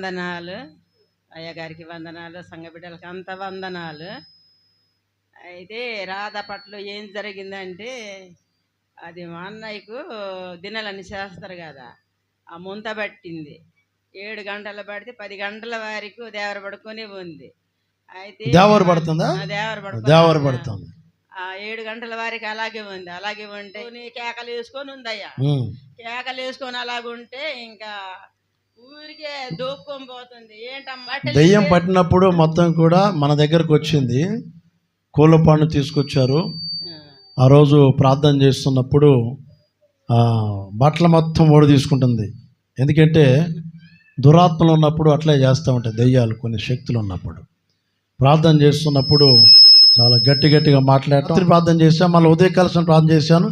వందనాలు. అయ్యగారికి వందనాలు సంఘ బిడ్డలకి అంత వందనాలు. అయితే రాధ పట్ల ఏం జరిగిందంటే అది మా అన్నయ్యకు దినాలని చేస్తారు కదా ఆ ముంత పట్టింది. ఏడు గంటలు పడితే పది గంటల వరకు దేవర పడుకొని ఉంది. అయితే దేవర పడుతుందా? ఆ, దేవర దేవర పడుతుంది. ఆ ఏడు గంటల వరకు అలాగే ఉంది. అలాగే ఉంటే నీ కేకలు వేసుకొని ఉందయ్యా. కేకలు వేసుకొని అలాగుంటే ఇంకా ఊరికే దూక్కొని పోతుంది. ఏంటమ్మా? దెయ్యం పట్టినప్పుడు మొత్తం కూడా మన దగ్గరకు వచ్చింది. కోళ్ళ పండు తీసుకొచ్చారు. ఆ. రోజు ప్రార్థన చేస్తున్నప్పుడు బట్టలు మొత్తం ఓడి తీసుకుంటుంది. ఎందుకంటే దురాత్మలు ఉన్నప్పుడు అట్లే చేస్తూ ఉంటాయి దెయ్యాలు కొన్ని శక్తులు ఉన్నప్పుడు. ప్రార్థన చేస్తున్నప్పుడు చాలా గట్టి గట్టిగా మాట్లాడటం ప్రార్థన చేశాను మళ్ళీ ఉదయకాలసం ప్రార్థన చేశాను.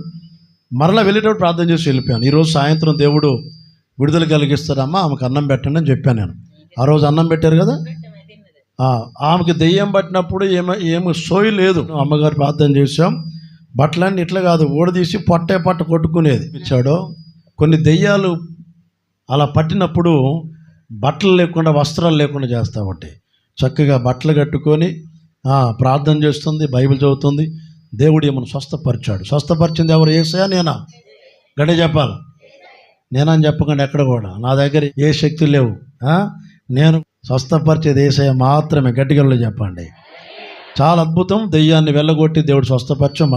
మరలా వెళ్ళేటప్పుడు ప్రార్థన చేసి వెళ్ళిపోయాను. ఈరోజు సాయంత్రం దేవుడు విడుదల కలిగిస్తారమ్మా ఆమెకు అన్నం పెట్టండి అని చెప్పాను నేను. ఆ రోజు అన్నం పెట్టారు కదా? ఆమెకి దెయ్యం పట్టినప్పుడు ఏమ ఏమి సోయి లేదు. అమ్మగారు ప్రార్థన చేశాం. బట్టలన్నీ ఇట్లా కాదు ఊడదీసి పొట్టే పట్ట కొట్టుకునేది. ఇచ్చాడు. కొన్ని దెయ్యాలు అలా పట్టినప్పుడు బట్టలు లేకుండా వస్త్రాలు లేకుండా చేస్తా ఉంటాయి. చక్కగా బట్టలు కట్టుకొని ప్రార్థన చేస్తుంది బైబిల్ చదువుతుంది. దేవుడు ఏమను స్వస్థపరిచాడు. స్వస్థపరిచింది ఎవరు? ఏసయా నేనా? గడే చెప్పాలి. నేనని చెప్పకండి ఎక్కడ కూడా? నా దగ్గర ఏ శక్తి లేవు. నేను స్వస్థపరిచేది ఏసయ మాత్రమే. గట్టిగల్లో చెప్పండి. చాలా అద్భుతం. దెయ్యాన్ని వెళ్ళగొట్టి దేవుడు స్వస్థపరచం